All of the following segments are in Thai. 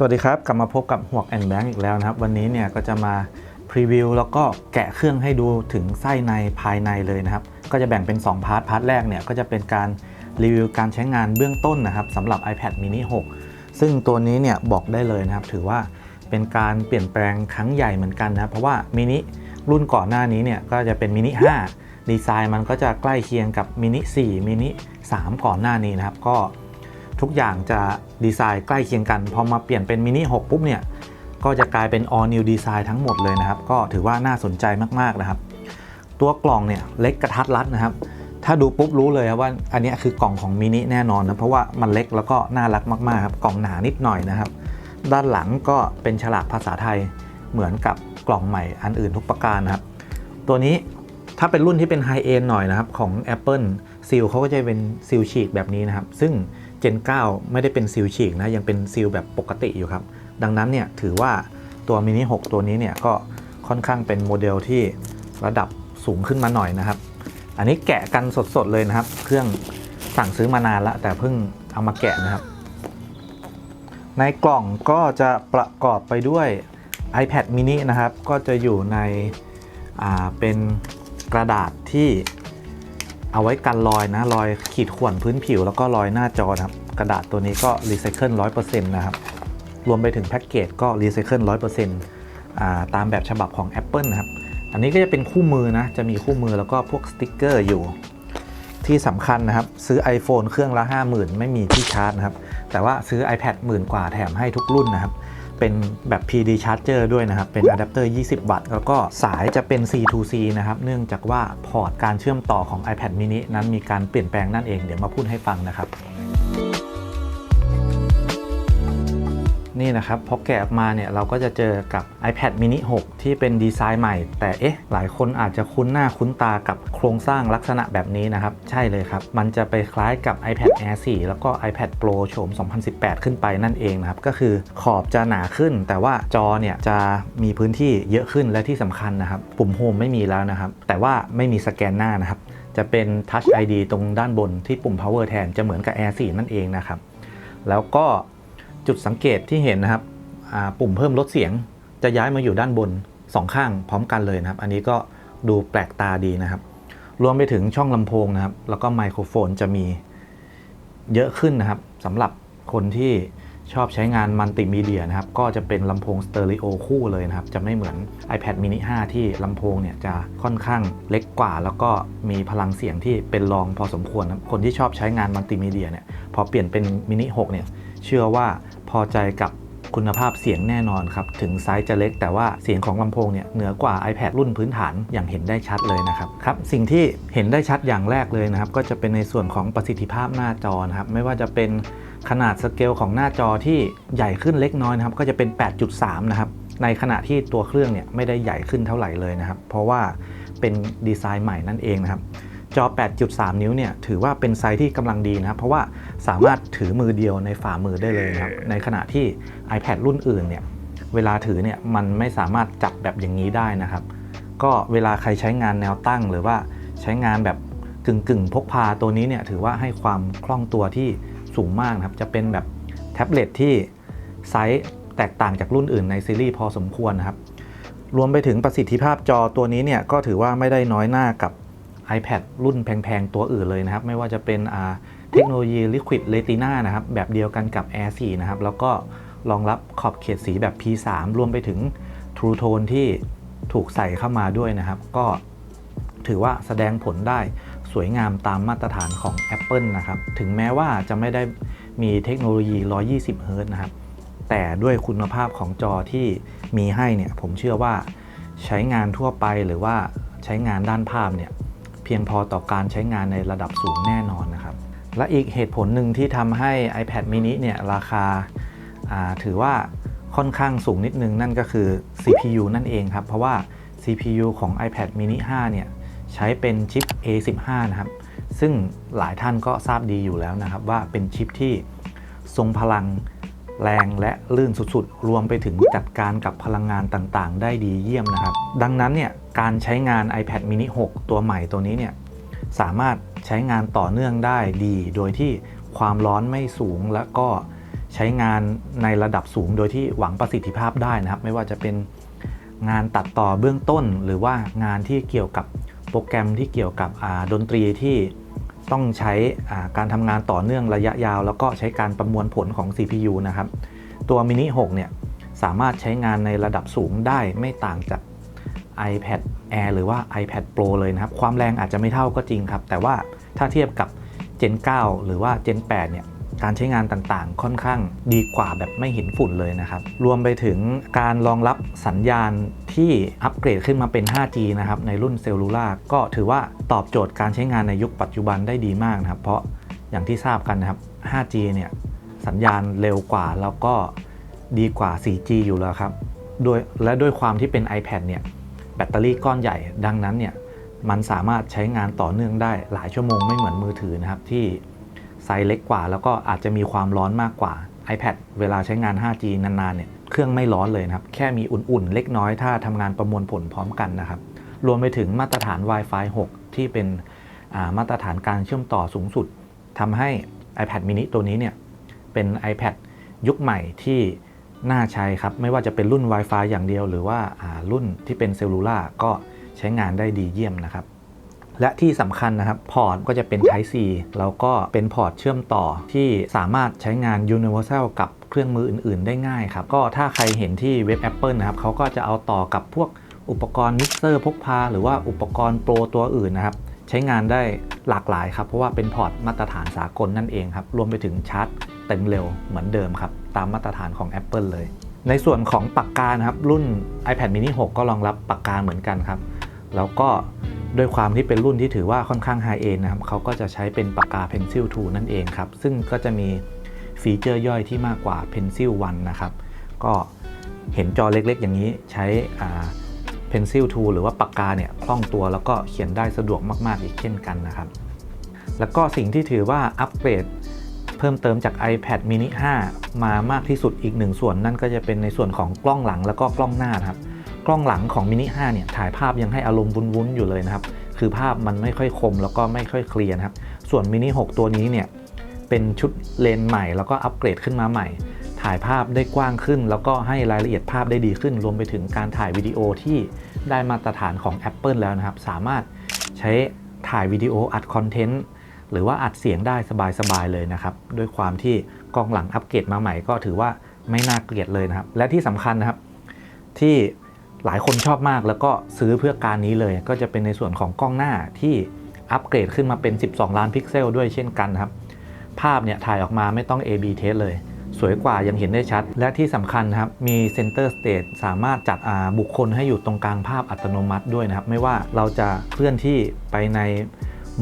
สวัสดีครับ กลับมาพบกับหวกแอนแบงอีกแล้วนะครับ วันนี้เนี่ยก็จะมาพรีวิวแล้วก็แกะเครื่องให้ดูถึงไส้ในภายในเลยนะครับ ก็จะแบ่งเป็น 2 พาร์ท พาร์ทแรกเนี่ยก็จะเป็นการรีวิวการใช้งานเบื้องต้นนะครับสำหรับ iPad mini 6 ซึ่งตัวนี้เนี่ยบอกได้เลยนะครับ ถือว่าเป็นการเปลี่ยนแปลงครั้งใหญ่เหมือนกันนะเพราะว่ามินิรุ่นก่อนหน้านี้เนี่ยก็จะเป็นมินิ5ดีไซน์มันก็จะใกล้เคียงกับมินิ4มินิ3ก่อนหน้านี้นะครับก็ ทุกอย่างจะดีไซน์ใกล้เคียงกัน พอมาเปลี่ยนเป็นมินิ6ปุ๊บเนี่ยก็จะกลายเป็น all new design ทั้งหมดเลยนะครับ ก็ถือว่าน่าสนใจมากๆนะครับ ตัวกล่องเนี่ยเล็กกระทัดรัดนะครับ ถ้าดูปุ๊บรู้เลยว่าอันนี้คือกล่องของมินิแน่นอนนะเพราะว่ามันเล็กแล้วก็น่ารักมากๆครับกล่องหนานิดหน่อยนะครับ ด้านหลังก็เป็นฉลากภาษาไทยเหมือนกับกล่องใหม่อันอื่นทุกประการนะครับ ตัวนี้ถ้าเป็นรุ่นที่เป็นไฮเอนหน่อยนะครับของ Apple ซีลเขาก็จะเป็นซีลฉีกแบบนี้นะครับ ซึ่ง Gen 9ไม่ได้เป็นซีลฉีกนะ ยังเป็นซีลแบบปกติอยู่ครับ ดังนั้นเนี่ยถือว่าตัวมินิ 6 ตัวนี้เนี่ยก็ค่อนข้างเป็นโมเดลที่ระดับสูงขึ้นมาหน่อยนะครับ อันนี้แกะกันสดๆเลยนะครับ เครื่องสั่งซื้อมานานแล้วแต่เพิ่งเอามาแกะนะครับ ในกล่องก็จะประกอบไปด้วย iPad mini นะครับ ก็จะอยู่ในเป็นกระดาษที่ เอาไว้กันรอยนะรอยขีดข่วนพื้นผิวแล้วก็รอยหน้าจอนะครับ กระดาษตัวนี้ก็รีไซเคิล100%นะครับ รวมไปถึงแพ็กเกจก็รีไซเคิล100%อ่าตามแบบฉบับของ Apple นะครับ อันนี้ก็จะเป็นคู่มือนะ จะมีคู่มือแล้วก็พวกสติกเกอร์อยู่ ที่สำคัญนะครับ ซื้อ iPhone เครื่องละ 50,000 ไม่มีที่ชาร์จนะครับ แต่ว่าซื้อ iPad หมื่นกว่าแถมให้ทุกรุ่นนะครับ เป็นแบบ PD Charger ด้วยนะครับ เป็นอะแดปเตอร์ 20 วัตต์ แล้วก็สายจะเป็น C2C นะครับ เนื่องจากว่าพอร์ตการเชื่อมต่อของ iPad mini นั้นมีการเปลี่ยนแปลงนั่นเอง เดี๋ยวมาพูดให้ฟังนะครับ นี่นะครับพอแกะออกมาเนี่ยเราก็จะเจอกับ iPad mini 6 ที่เป็นดีไซน์ใหม่ แต่เอ๊ะหลายคนอาจจะคุ้นหน้าคุ้นตากับโครงสร้างลักษณะแบบนี้นะครับ ใช่เลยครับ มันจะไปคล้ายกับ iPad Air 4 แล้วก็ iPad Pro โฉม 2018 ขึ้นไปนั่นเองนะครับ ก็คือขอบจะหนาขึ้น แต่ว่าจอเนี่ยจะมีพื้นที่เยอะขึ้นและที่สำคัญนะครับ ปุ่มโฮมไม่มีแล้วนะครับ แต่ว่าไม่มีสแกนหน้านะครับจะเป็น Touch ID ตรงด้านบนที่ปุ่ม power แทนจะเหมือนกับ Air 4 นั่นเองนะครับแล้วก็ จุดสังเกตที่เห็นนะครับปุ่มเพิ่มลดเสียงจะย้ายมาอยู่ด้านบนสองข้างพร้อมกันเลยนะครับ อันนี้ก็ดูแปลกตาดีนะครับ รวมไปถึงช่องลำโพงนะครับ แล้วก็ไมโครโฟนจะมีเยอะขึ้นนะครับสำหรับคนที่ชอบใช้งานมัลติมีเดียนะครับ ก็จะเป็นลำโพงสเตอริโอคู่เลยนะครับ จะไม่เหมือน iPad mini 5 ที่ลำโพงเนี่ยจะค่อนข้างเล็กกว่า แล้วก็มีพลังเสียงที่เป็นรองพอสมควรนะครคนที่ชอบใช้งานมัลติมีเดียเนี่ยพอเปลี่ยนเป็นมินิ6เนี่ยเชื่อว่า พอใจกับคุณภาพเสียงแน่นอนครับ ถึงไซส์จะเล็กแต่ว่าเสียงของลำโพงเนี่ยเหนือกว่า iPad รุ่นพื้นฐานอย่างเห็นได้ชัดเลยนะครับครับ สิ่งที่เห็นได้ชัดอย่างแรกเลยนะครับ ก็จะเป็นในส่วนของประสิทธิภาพหน้าจอนะครับ ไม่ว่าจะเป็นขนาดสเกลของหน้าจอที่ใหญ่ขึ้นเล็กน้อยนะครับ ก็จะเป็น 8.3 นะครับ ในขณะที่ตัวเครื่องเนี่ยไม่ได้ใหญ่ขึ้นเท่าไหร่เลยนะครับ เพราะว่าเป็นดีไซน์ใหม่นั่นเองนะครับ จอ 8.3 นิ้วเนี่ยถือว่าเป็นไซส์ที่กำลังดีนะครับ เพราะว่าสามารถถือมือเดียวในฝ่ามือได้เลยนะครับ ในขณะที่ iPad รุ่นอื่นเนี่ยเวลาถือเนี่ยมันไม่สามารถจับแบบอย่างนี้ได้นะครับ ก็เวลาใครใช้งานแนวตั้ง หรือว่าใช้งานแบบกึ่งกึ่งๆพกพาตัวนี้เนี่ยถือว่าให้ความคล่องตัวที่สูงมากนะครับ จะเป็นแบบแท็บเล็ตที่ไซส์แตกต่างจากรุ่นอื่นในซีรีส์พอสมควรนะครับ รวมไปถึงประสิทธิภาพจอตัวนี้เนี่ยก็ถือว่าไม่ได้น้อยหน้ากับ iPad รุ่นแพง ๆ ตัวอื่นเลยนะครับ ไม่ว่าจะเป็นเทคโนโลยี Liquid Retina นะครับ แบบเดียวกันกับ Air 4 นะครับ แล้วก็รองรับขอบเขตสีแบบ P3 รวมไปถึง True Tone ที่ถูกใส่เข้ามาด้วยนะครับ ก็ถือว่าแสดงผลได้สวยงามตามมาตรฐานของ Apple นะครับ ถึงแม้ว่าจะไม่ได้มีเทคโนโลยี 120 Hz นะครับ แต่ด้วยคุณภาพของจอที่มีให้เนี่ย ผมเชื่อว่าใช้งานทั่วไปหรือว่าใช้งานด้านภาพเนี่ย พียงพอต่อการใช้งานในระดับสูงแน่นอนนะครับ และอีกเหตุผลหนึ่งที่ทำให้ iPad mini เนี่ยราคาาถือว่าค่อนข้างสูงนิดนึงนั่นก็คือ CPU นั่นเองครับ เพราะว่า CPU ของ iPad mini 5 เนี่ยใช้เป็นชิป A15 นะครับ ซึ่งหลายท่านก็ทราบดีอยู่แล้วนะครับ ว่าเป็นชิปที่ทรงพลัง แรงและลื่นสุดๆ รวมไปถึงจัดการกับพลังงานต่างๆ ได้ดีเยี่ยมนะครับ ดังนั้นเนี่ยการใช้งาน iPad mini 6 ตัวใหม่ตัวนี้เนี่ยสามารถใช้งานต่อเนื่องได้ดี โดยที่ความร้อนไม่สูงและก็ใช้งานในระดับสูงโดยที่หวังประสิทธิภาพได้นะครับ ไม่ว่าจะเป็นงานตัดต่อเบื้องต้น หรือว่างานที่เกี่ยวกับโปรแกรมที่เกี่ยวกับดนตรีที่ ต้องใช้การทำงานต่อเนื่องระยะยาว แล้วก็ใช้การประมวลผลของ CPU นะครับ ตัว mini 6เนี่ยสามารถใช้งานในระดับสูงได้ไม่ต่างจาก iPad Air หรือว่า iPad Pro เลยนะครับ ความแรงอาจจะไม่เท่าก็จริงครับ แต่ว่าถ้าเทียบกับ Gen 9 หรือว่า Gen 8เนี่ย การใช้งานต่างๆ ค่อนข้างดีกว่าแบบไม่เห็นฝุ่นเลยนะครับ รวมไปถึงการรองรับสัญญาณที่อัปเกรดขึ้นมาเป็น 5G นะครับในรุ่นเซลลูล่าก็ถือว่าตอบโจทย์การใช้งานในยุคปัจจุบันได้ดีมากนะครับ เพราะอย่างที่ทราบกันนะครับ 5G เนี่ยสัญญาณเร็วกว่าแล้วก็ดีกว่า 4G อยู่แล้วครับโดยและด้วยความที่เป็น iPad เนี่ยแบตเตอรี่ก้อนใหญ่ดังนั้นเนี่ยมันสามารถใช้งานต่อเนื่องได้หลายชั่วโมงไม่เหมือนมือถือนะครับที่ ไซส์เล็กกว่า แล้วก็อาจจะมีความร้อนมากกว่า iPad เวลาใช้งาน 5G นานๆเนี่ยเครื่องไม่ร้อนเลยนะครับ แค่มีอุ่นๆ เล็กน้อยถ้าทำงานประมวลผลพร้อมกันนะครับ รวมไปถึงมาตรฐาน Wi-Fi 6 ที่เป็นามาตรฐานการเชื่อมต่อสูงสุดทำให้ iPad mini ตัวนี้เนี่ยเป็น iPad ยุคใหม่ที่น่าใช้ครับ ไม่ว่าจะเป็นรุ่น Wi-Fi อย่างเดียว หรือว่าอ่ารุ่นที่เป็นเซลลูล่าก็ใช้งานได้ดีเยี่ยมนะครับ และที่สำคัญนะครับพอร์ตก็จะเป็น Type C แล้วก็เป็นพอร์ตเชื่อมต่อที่สามารถใช้งาน Universal กับเครื่องมืออื่น ๆ ได้ง่ายครับ ก็ถ้าใครเห็นที่เว็บ Apple นะครับเขาก็จะเอาต่อกับพวกอุปกรณ์มิกเซอร์พกพา หรือว่าอุปกรณ์โปรตัวอื่นนะครับ ใช้งานได้หลากหลายครับ เพราะว่าเป็นพอร์ตมาตรฐานสากลนั่นเองครับ รวมไปถึงชาร์จเต็มเร็วเหมือนเดิมครับ ตามมาตรฐานของ Apple เลย ในส่วนของปากกานะครับ รุ่น iPad mini 6 ก็รองรับปากกาเหมือนกันครับ แล้วก็ ด้วยความที่เป็นรุ่นที่ถือว่าค่อนข้างไฮเอนนะครับเขาก็จะใช้เป็นปากกา Pencil 2 นั่นเองครับ ซึ่งก็จะมีฟีเจอร์ย่อยที่มากกว่า Pencil 1 นะครับ ก็เห็นจอเล็กๆ อย่างนี้ใช้ Pencil 2 หรือว่าปากกาเนี่ยคล่องตัวแล้วก็เขียนได้สะดวกมากๆ อีกเช่นกันนะครับ แล้วก็สิ่งที่ถือว่าอัปเกรดเพิ่มเติมจาก iPad mini 5 มามากที่สุดอีกหนึ่งส่วนนั่นก็จะเป็นในส่วนของกล้องหลังแล้วก็กล้องหน้านะครับ กล้องหลังของ mini 5เนี่ยถ่ายภาพยังให้อารมณ์วุ้นๆอยู่เลยนะครับ คือภาพมันไม่ค่อยคมแล้วก็ไม่ค่อยเคลียร์นะครับ ส่วน mini 6ตัวนี้เนี่ยเป็นชุดเลนส์ใหม่แล้วก็อัปเกรดขึ้นมาใหม่ ถ่ายภาพได้กว้างขึ้น แล้วก็ให้รายละเอียดภาพได้ดีขึ้น รวมไปถึงการถ่ายวิดีโอที่ได้มาตรฐานของ Apple แล้วนะครับ สามารถใช้ถ่ายวิดีโออัดคอนเทนต์หรือว่าอัดเสียงได้สบายๆเลยนะครับ ด้วยความที่กล้องหลังอัปเกรดมาใหม่ก็ถือว่าไม่น่าเกลียดเลยนะครับ และที่สำคัญนะครับที่ หลายคนชอบมากแล้วก็ซื้อเพื่อการนี้เลย ก็จะเป็นในส่วนของกล้องหน้าที่อัปเกรดขึ้นมาเป็น 12 ล้านพิกเซลด้วยเช่นกันครับ ภาพเนี่ยถ่ายออกมาไม่ต้อง A/B test เลย สวยกว่ายังเห็นได้ชัด และที่สำคัญครับ มี Center Stage สามารถจัดบุคคลให้อยู่ตรงกลางภาพอัตโนมัติด้วยนะครับ ไม่ว่าเราจะเคลื่อนที่ไปใน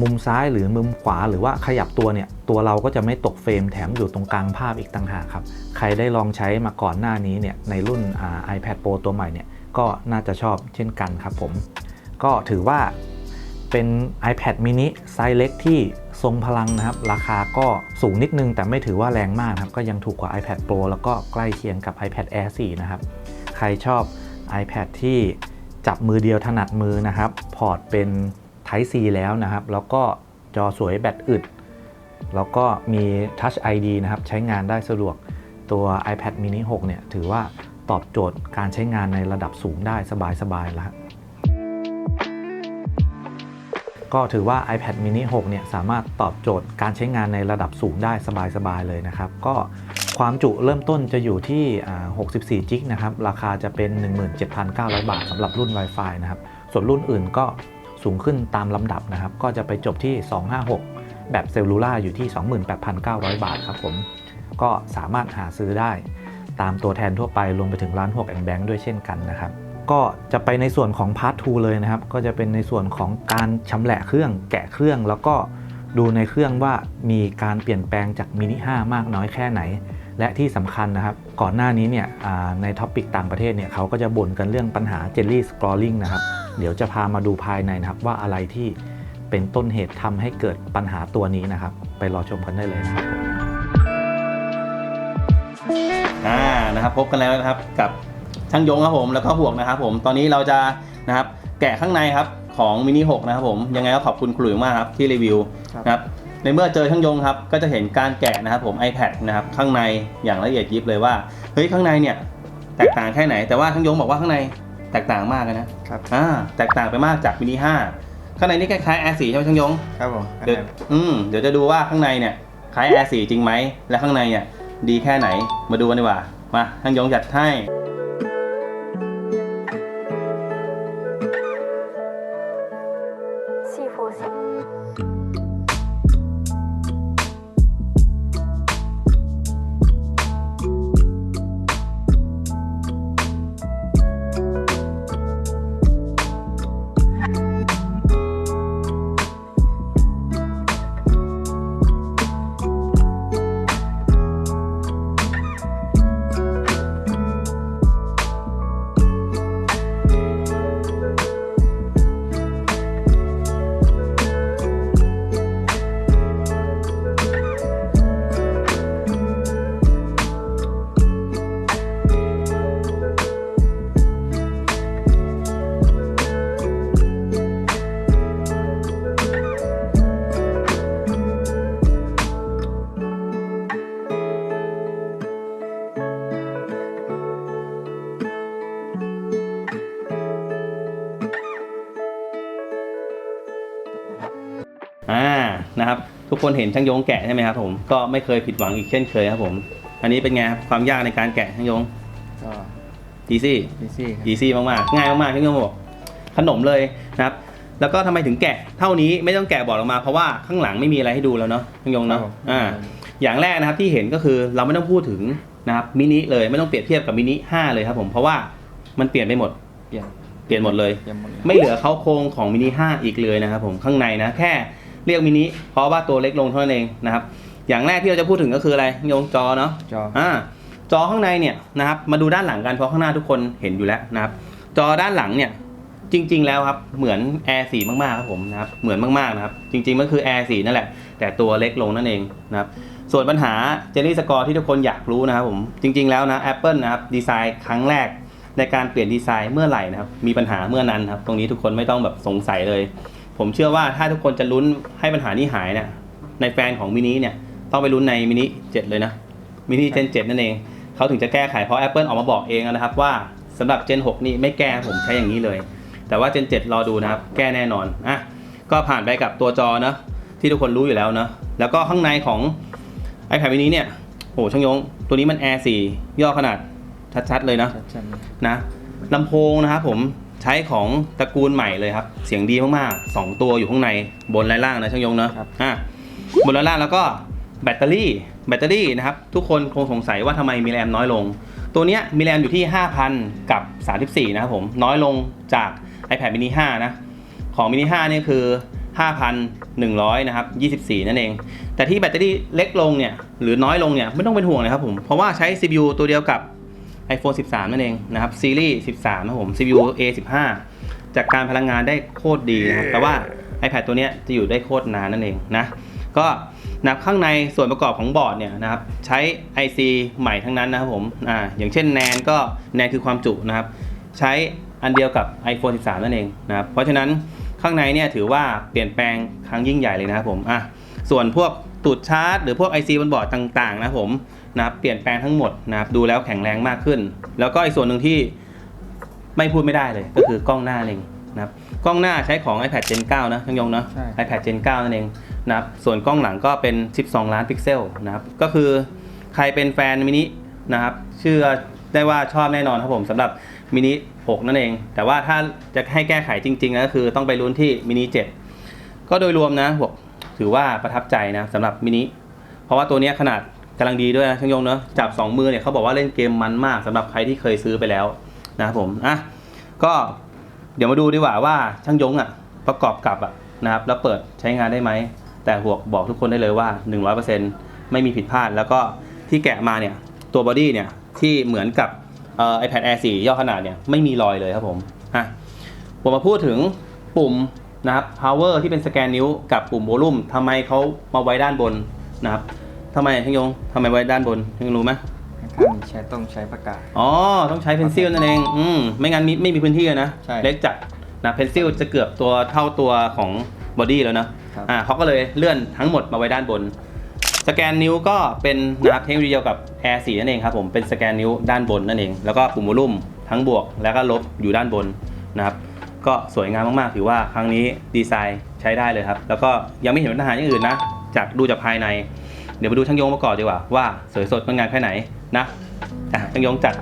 มุมซ้ายหรือมุมขวาหรือว่าขยับตัวเนี่ย ตัวเราก็จะไม่ตกเฟรมแถมอยู่ตรงกลางภาพอีกต่างหากครับ ใครได้ลองใช้มาก่อนหน้านี้เนี่ยในรุ่น iPad Pro ตัวใหม่เนี่ย ก็น่าจะชอบเช่นกันครับผม ก็ถือว่าเป็น iPad mini ไซส์เล็กที่ทรงพลังนะครับ ราคาก็สูงนิดนึง แต่ไม่ถือว่าแรงมากครับ ก็ยังถูกกว่า iPad Pro แล้วก็ใกล้เคียงกับ iPad Air 4 นะครับ ใครชอบ iPad ที่จับมือเดียวถนัดมือนะครับ พอร์ตเป็น Type C แล้วนะครับ แล้วก็จอสวยแบตอึด แล้วก็มี Touch ID นะครับ ใช้งานได้สะดวกตัว iPad mini 6 เนี่ย ถือว่า ตอบโจทย์การใช้งานในระดับสูงได้สบายๆแล้วก็ถือว่า iPad mini 6 เนี่ย สามารถตอบโจทย์การใช้งานในระดับสูงได้สบายๆเลยนะครับ ก็ความจุเริ่มต้นจะอยู่ที่ 64 จิกนะครับ ราคาจะเป็น 17,900 บาทสำหรับรุ่น Wi-Fi นะครับ ส่วนรุ่นอื่นก็สูงขึ้นตามลำดับนะครับ ก็จะไปจบที่ 256 แบบเซลลูล่าอยู่ที่ 28,900 บาทครับผม ก็สามารถหาซื้อได้ ตามตัวแทนทั่วไปรวมไปถึงร้านพวกแองแบงค์ด้วยเช่นกันนะครับก็จะไปในส่วนของพาร์ท2เลยนะครับ ก็จะเป็นในส่วนของการชำแหละเครื่องแกะเครื่องแล้วก็ดูในเครื่องว่ามีการเปลี่ยนแปลงจากมินิ5มากน้อยแค่ไหน และที่สำคัญนะครับ ก่อนหน้านี้เนี่ยในท็อปิกต่างประเทศเนี่ยเขาก็จะบ่นกันเรื่องปัญหา Jelly Scrolling นะครับ เดี๋ยวจะพามาดูภายในนะครับ ว่าอะไรที่เป็นต้นเหตุทำให้เกิดปัญหาตัวนี้นะครับ ไปรอชมกันได้เลยนะครับ นะครับพบกันแล้วนะครับกับช่างยงครับผมแล้วก็บวกนะครับผมตอนนี้เราจะนะครับแกะข้างในครับของมินิ6นะครับผมยังไงก็ขอบคุณครูหลุยมากครับที่รีวิวครับนะครับในเมื่อเจอช่างยงครับก็จะเห็นการแกะนะครับผม iPad นะครับข้างในอย่างละเอียดยิบเลยว่าเฮ้ยข้างในเนี่ยแตกต่างแค่ไหนแต่ว่าช่างยงบอกว่าข้างในแตกต่างมากเลยนะครับอ่าแตกต่างไปมากจากมินิ5ข้างในนี่คล้ายๆ Air 4ใช่ไหมช่างยงครับผมเดี๋ยวอืมเดี๋ยวจะดูว่าข้างในเนี่ยคล้าย Air 4จริงไหมและข้างในเนี่ยดีแค่ไหนมาดูกันดีกว่า มาท่านยงจัดให้ กคนเห็นช่างยงแกะใช่ไหมครับผมก็ไม่เคยผิดหวังอีกเช่นเคยครับผม อันนี้เป็นไงครับความยากในการแกะช่างยงก็ easy ดีซี่ครับ easy มากๆง่ายมากๆช่างยงบอกขนมเลยนะครับ แล้วก็ทำไมถึงแกะ เท่านี้ไม่ต้องแกะบอร์ดออกมาเพราะว่าข้างหลังไม่มีอะไรให้ดูแล้วเนาะช่างยงเนาะครับผม อ่า อย่างแรกนะครับที่เห็นก็คือเราไม่ต้องพูดถึงนะครับมินิเลยไม่ต้องเปรียบเทียบกับมินิ5เลยครับผมเพราะว่ามันเปลี่ยนไปหมดเปลี่ยนเปลี่ยนหมดเลย เปลี่ยนหมดเลย ไม่เหลือเขาโครงของมินิ5อีกเลยนะครับผมข้างในนะแค่ เรียกมินิเพราะว่าตัวเล็กลงเท่านั้นเองนะครับ อย่างแรกที่เราจะพูดถึงก็คืออะไรโยงจอเนาะจออ่าจอข้างในเนี่ยนะครับมาดูด้านหลังกันเพราะข้างหน้าทุกคนเห็นอยู่แล้วนะครับ จอด้านหลังเนี่ยจริง ๆ แล้วครับเหมือน Air 4มากๆครับผมนะครับเหมือนมากๆนะครับ จริงๆมันคือ Air 4นั่นแหละ แต่ตัวเล็กลงนั่นเองนะครับส่วนปัญหาเจลลี่สกอร์ที่ทุกคนอยากรู้นะครับผมจริง ๆแล้วนะ Apple นะครับดีไซน์ครั้งแรกในการเปลี่ยนดีไซน์เมื่อไหร่นะครับมีปัญหาเมื่อนั้นครับตรงนี้ทุกคนไม่ต้องแบบสงสัยเลย ผมเชื่อว่าถ้าทุกคนจะลุ้นให้ปัญหานี้หายเนี่ยในแฟนของมินิเนี่ยต้องไปลุ้นในมินิ7เลยนะมินิเจน7นั่นเองเขาถึงจะแก้ไขเพราะ Apple ออกมาบอกเองนะครับว่าสำหรับ Gen 6นี่ไม่แก้ผมใช้อย่างนี้เลย แต่ว่า Gen 7รอดูนะครับ แก้แน่นอนอะก็ผ่านไปกับตัวจอเนอะที่ทุกคนรู้อยู่แล้วเนอะแล้วก็ข้างในของ iPad mini เนี่ยโอ้ช่างยง ตัวนี้มัน Air 4ย่อขนาดชัดๆเลยนะชัดๆเลยนะลำโพงนะครับผม ใช้ของตระกูลใหม่เลยครับ เสียงดีมากๆ 2 ตัวอยู่ข้างในบนและล่างนะช่างยงเนอะอะบนและล่างแล้วก็แบตเตอรี่ แบตเตอรี่นะครับ ทุกคนคงสงสัยว่าทำไมมีแรมน้อยลง ตัวเนี้ยมีแรมอยู่ที่ 5,000 กับ 34 นะครับผม น้อยลงจาก iPad mini 5 นะ ของ mini 5เนี่ยคือ 5,100 นะครับ 24 นั่นเอง แต่ที่แบตเตอรี่เล็กลงเนี่ย หรือน้อยลงเนี่ย ไม่ต้องเป็นห่วงเลยครับผม เพราะว่าใช้ CPU ตัวเดียวกับ iPhone 13 นั่นเองนะครับซีรีส์13นะครับผม CPU A15 จากการพลังงานได้โคตรดีนะครับแต่ว่า iPad ตัวเนี้ยจะอยู่ได้โคตรนานนั่นเองนะก็นับข้างในส่วนประกอบของบอร์ดเนี่ยนะครับใช้ IC ใหม่ทั้งนั้นนะครับผมอ่าอย่างเช่น NAND ก็ NAND คือความจุนะครับใช้อันเดียวกับ iPhone 13 นั่นเองนะครับเพราะฉะนั้นข้างในเนี่ยถือว่าเปลี่ยนแปลงครั้งยิ่งใหญ่เลยนะครับผมอะส่วนพวกตูดชาร์จ หรือพวก IC บนบอร์ดต่างๆ นะครับผม นะครับเปลี่ยนแปลงทั้งหมดนะครับดูแล้วแข็งแรงมากขึ้น แล้วก็อีกส่วนหนึ่งที่ไม่พูดไม่ได้เลย ก็คือกล้องหน้าเองนะครับกล้องหน้าใช้ของ iPad Gen 9 นะทั้งยงเนาะ ใช่ iPad Gen 9 นั่นเองนะครับส่วนกล้องหลังก็เป็น 12 ล้านพิกเซลนะครับก็คือใครเป็นแฟนมินินะครับเชื่อได้ว่าชอบแน่นอนครับผมสำหรับมินิ 6 นั่นเอง แต่ว่าถ้าจะให้แก้ไขจริงๆก็คือต้องไปลุ้นที่มินิ 7 ก็โดยรวมนะบอกถือว่าประทับใจนะสำหรับมินิเพราะว่าตัวเนี้ยขนาด กำลังดีด้วยนะช่างยงเนอะจับ2มือเนี่ยเขาบอกว่าเล่นเกมมันมากสำหรับใครที่เคยซื้อไปแล้วนะครับผมอะก็เดี๋ยวมาดูดีกว่าว่าช่างยงอะประกอบกับอะนะครับแล้วเปิดใช้งานได้ไหม แต่หัวกบอกทุกคนได้เลยว่า 100%ไม่มีผิดพลาด แล้วก็ที่แกะมาเนี่ยตัวบอดี้เนี่ยที่เหมือนกับเอ่อ iPad Air 4ย่อขนาดเนี่ยไม่มีรอยเลยครับผมอะผมมาพูดถึงปุ่มนะครับ power ที่เป็นสแกนนิ้วกับปุ่ม volume ทำไมเขามาไว้ด้านบนนะครับ ทำไมช่างยงทำไมไว้ด้านบนยังรู้ไหมข้างๆใช้ต้องใช้ปากกา อ๋อ ต้องใช้เพนซิลนั่นเอง อืม ไม่งั้นมิไม่มีพื้นที่เลยนะ ใช่เล็กจัดนะ เพนซิลจะเกือบตัวเท่าตัวของบอดี้แล้วเนอะครับ อ่าเขาก็เลยเลื่อนทั้งหมดมาไว้ด้านบน สแกนนิ้วก็เป็นนะครับเทคโนโลยีเดียวกับ Air 4นั่นเองครับผม เป็นสแกนนิ้วด้านบนนั่นเอง แล้วก็ปุ่มวอลลุ่มทั้งบวกแล้วก็ลบอยู่ด้านบนนะครับ ก็สวยงามมากๆ ถือว่าครั้งนี้ดีไซน์ใช้ได้เลยครับ แล้วก็ยังไม่เห็นปัญหาอย่างอื่นนะ จากดูจากภายใน เดี๋ยวมาดูช่างยงมาก่อนดีกว่าว่าสวยสดงดงามแค่ไหนนะอะช่างยงจัด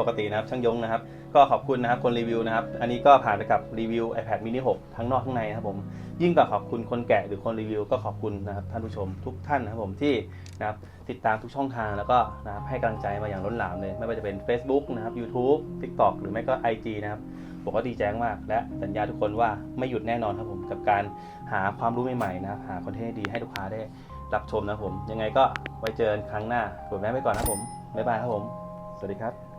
ปกตินะครับช่างยงนะครับ ก็ขอบคุณนะครับคนรีวิวนะครับ อันนี้ก็ผ่านไปกับรีวิว iPad mini 6 ทั้งนอกทั้งในนะครับผมยิ่งกว่าขอบคุณคนแกะหรือคนรีวิว ก็ขอบคุณนะครับท่านผู้ชมทุกท่านนะครับผมที่นะครับติดตามทุกช่องทางแล้วก็นะครับให้กำลังใจมาอย่างล้นหลามเลย ไม่ว่าจะเป็น Facebook นะครับ YouTube TikTok หรือไม่ก็ IG นะครับผมก็ดีใจมากและสัญญาทุกคนว่าไม่หยุดแน่นอนครับผมกับการหาความรู้ใหม่ๆนะครับหาคอนเทนต์ดีให้ลูกค้าได้รับชมนะครับผม ยังไงก็ไว้เจอกันครั้งหน้ากดแม่ไปก่อนนะผม บ๊ายบายครับผม สวัสดีครับ